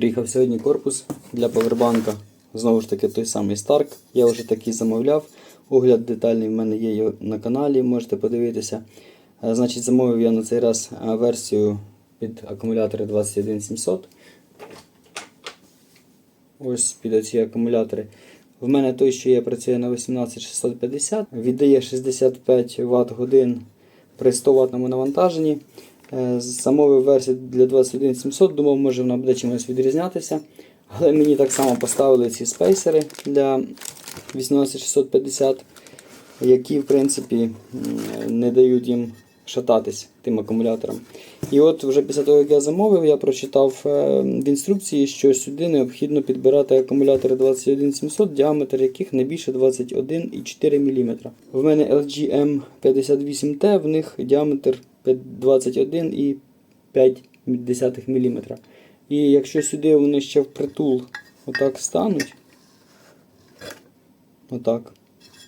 Приїхав сьогодні корпус для повербанка. Знову ж таки той самий Stark. Я вже такий замовляв. Огляд детальний в мене є на каналі, можете подивитися. Е, Значить, замовив я на цей раз е, версію під акумулятори 21700. Ось під оці акумулятори. В мене той, що є, працює на 18650, віддає 65 Вт годин при 100 ватному навантаженні. Е, Замовив версію для 21700, думав, може вона буде чимось відрізнятися. Але мені так само поставили ці спейсери для 18650, які в принципі не дають їм шататись тим акумуляторам. І от вже після того, як я замовив, я прочитав е, в інструкції, що сюди необхідно підбирати акумулятори 21700, діаметр яких не більше 21,4 мм. В мене LG M58T, в них діаметр 21,5 мм. І якщо сюди вони ще впритул отак стануть, отак,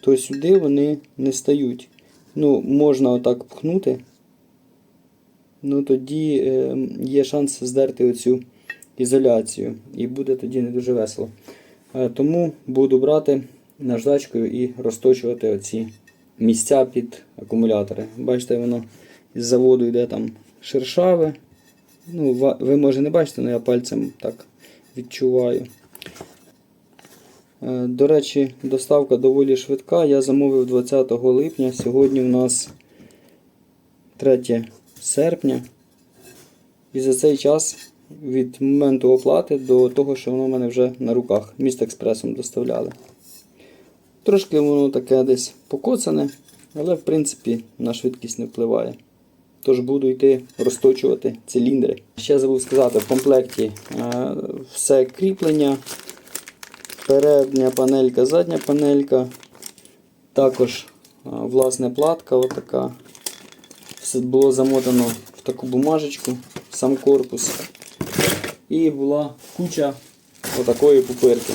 то сюди вони не стають. Ну, можна отак пхнути. Ну тоді е, є шанс здерти оцю ізоляцію. І буде тоді не дуже весело. Е, тому буду брати наждачкою і розточувати оці місця під акумулятори. Бачите, воно із заводу йде там шершаве. Ну, ви може не бачите, але я пальцем так відчуваю. Е, До речі, доставка доволі швидка. Я замовив 20 липня. Сьогодні у нас 3 серпня. І за цей час від моменту оплати до того, що воно в мене вже на руках міст експресом доставляли. Трошки воно таке десь покоцане, але в принципі на швидкість не впливає. Тож буду йти розточувати циліндри. Ще забув сказати, в комплекті е, все кріплення, передня панелька, задня панелька, також е, власне платка отака. Все було замотано в таку бумажечку, сам корпус. І була куча отакої пупирки.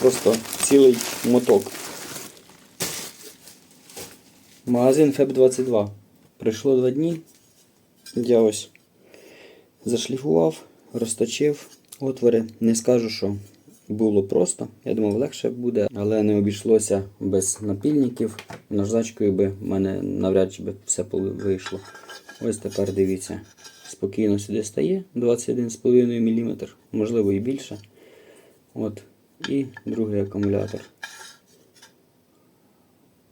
Просто цілий моток. Магазин FEB 22. Пройшло два дні. Я ось зашліфував, розточив отвори. Не скажу, що було просто. Я думав, легше буде, але не обійшлося без напільників. Наждачкою би в мене навряд чи би все вийшло. Ось тепер дивіться. Спокійно сюди стає 21,5 мм, можливо і більше. От. І другий акумулятор.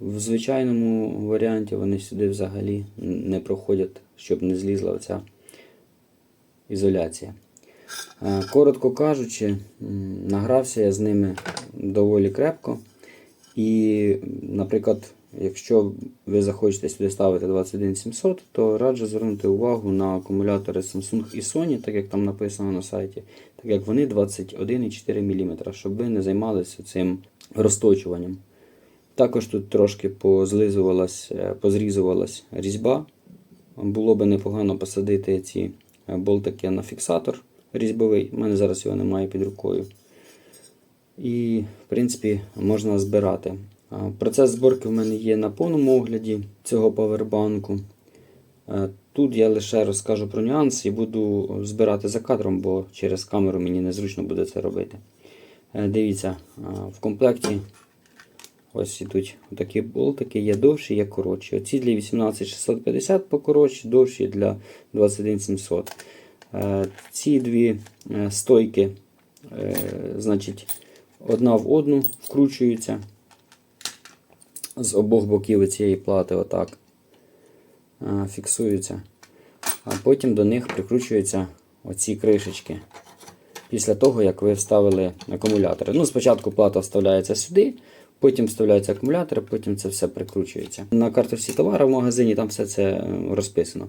В звичайному варіанті вони сюди взагалі не проходять, щоб не злізла оця ізоляція. Е, Коротко кажучи, награвся я з ними доволі крепко. І, наприклад, якщо ви захочете сюди ставити 21700, то раджу звернути увагу на акумулятори Samsung і Sony, так як там написано на сайті, так як вони 21,4 мм, щоб ви не займалися цим розточуванням. Також тут трошки позлизувалась, е, позрізувалась різьба. Було би непогано посадити ці е, болтики на фіксатор різьбовий. У мене зараз його немає під рукою. І, в принципі, можна збирати. Процес зборки в мене є на повному огляді цього павербанку. Е, Тут я лише розкажу про нюанси і буду збирати за кадром, бо через камеру мені незручно буде це робити. Е, Дивіться, в комплекті Ось ідуть такі болтики, є довші, є коротші. Оці для 18650 покоротші, довші для 21700. Е, Ці дві е, стойки, е, значить, одна в одну вкручуються з обох боків цієї плати, отак. Фіксуються. А потім до них прикручуються оці кришечки. Після того, як ви вставили акумулятори. Ну, спочатку плата вставляється сюди, потім вставляється акумулятор, потім це все прикручується. На карточці товару в магазині там все це е, розписано.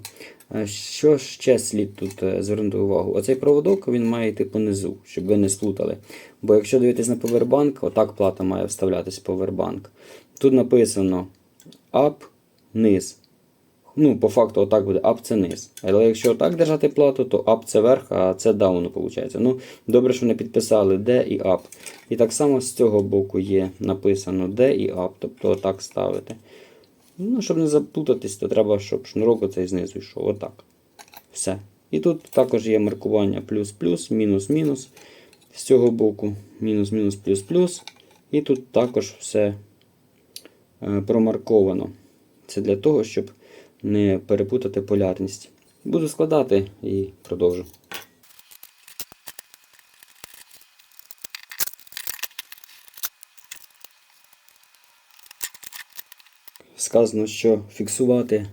Е, Що ще слід тут е, звернути увагу? Оцей проводок він має йти понизу, щоб ви не сплутали. Бо якщо дивитись на повербанк, отак плата має вставлятись в повербанк. Тут написано up, низ. Ну, по факту, отак буде up це низ. Але якщо отак держати плату, то up це верх, а це down, виходить. Ну, добре, що вони підписали D і up. І так само з цього боку є написано D і up, тобто отак ставити. Ну, щоб не заплутатись, то треба, щоб шнурок оцей знизу йшов. Отак. Все. І тут також є маркування плюс-плюс, мінус-мінус. З цього боку мінус-мінус плюс-плюс. І тут також все е, промарковано. Це для того, щоб не перепутати полярність. Буду складати і продовжу. Сказано, що фіксувати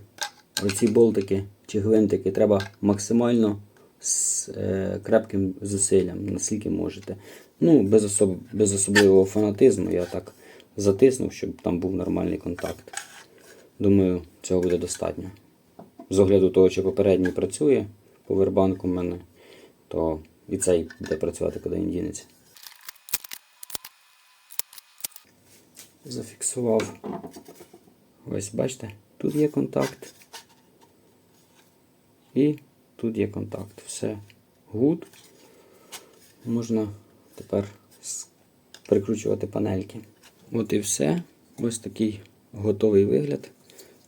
ці болтики чи гвинтики треба максимально з е, крепким зусиллям, наскільки можете. Ну, без, особ... без особливого фанатизму я так затиснув, щоб там був нормальний контакт. Думаю, цього буде достатньо. З огляду того, що попередній працює, повербанк у мене, то і цей буде працювати, коли він дінеться. Зафіксував. Ось бачите, тут є контакт. І тут є контакт. Все гуд. Можна тепер прикручувати панельки. От і все. Ось такий готовий вигляд.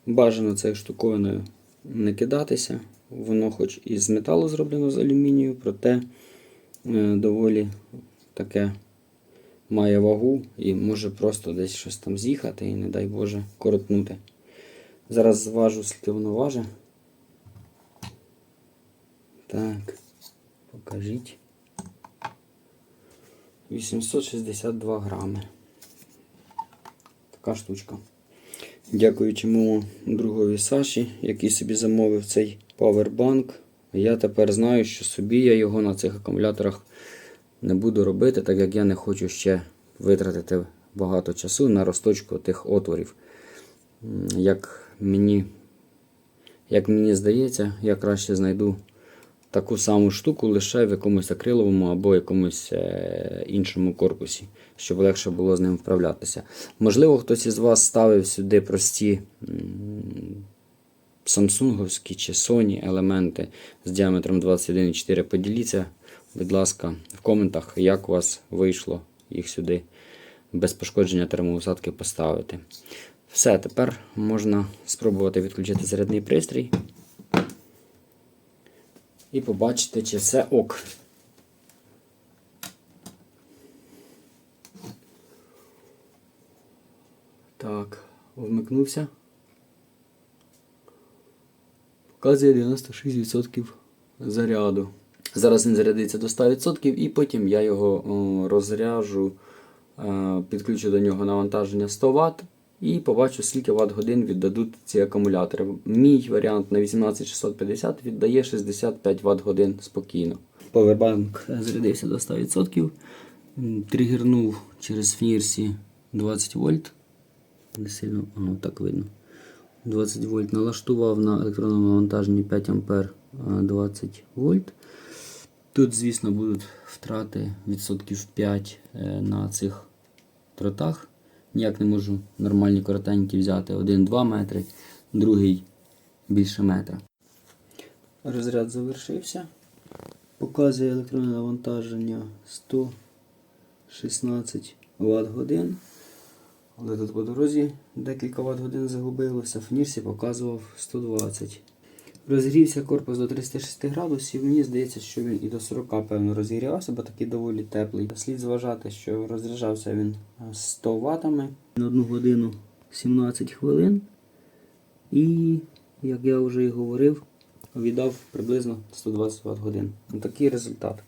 Бажано цією штуковиною не кидатися. Воно хоч і з металу зроблено з алюмінію, проте е, доволі таке має вагу і може просто десь щось там з'їхати і, не дай Боже, коротнути. Зараз зважу, скільки воно важить. Так, покажіть. 862 грами. Така штучка. Дякуючи моєму другові Саші, який собі замовив цей павербанк. Я тепер знаю, що собі я його на цих акумуляторах не буду робити, так як я не хочу ще витратити багато часу на розточку тих отворів. Як мені, як мені здається, я краще знайду таку саму штуку лише в якомусь акриловому або якомусь е, іншому корпусі, щоб легше було з ним вправлятися. Можливо, хтось із вас ставив сюди прості самсунговські чи Sony елементи з діаметром 21,4. Поділіться, будь ласка, в коментах, як у вас вийшло їх сюди без пошкодження термоусадки поставити. Все, тепер можна спробувати відключити зарядний пристрій і побачити, чи все ок. Так, вмикнувся. Показує 96% заряду. Зараз він зарядиться до 100% і потім я його розряжу, е, підключу до нього навантаження 100 Вт і побачу, скільки Вт годин віддадуть ці акумулятори. Мій варіант на 18650 віддає 65 Вт годин спокійно. Повербанк зарядився до 100%. М, Тригернув через фнірсі 20 вольт. Не сильно, ну, так видно. 20 вольт налаштував на електронному навантаженні 5 ампер а, 20 вольт. Тут, звісно, будуть втрати відсотків 5 е, на цих тротах. Ніяк не можу нормальні коротенькі взяти. Один-два метри, другий більше метра. Розряд завершився. Показує електронне навантаження 116 Вт годин. Але тут по дорозі декілька Вт годин загубилося. В Нірсі показував 120. Розгрівся корпус до 36 градусів. Мені здається, що він і до 40, певно, розігрівався, бо такий доволі теплий. Слід зважати, що розряджався він е, 100 ватами на 1 годину 17 хвилин. І, як я вже і говорив, віддав приблизно 120 Вт годин. Такий результат.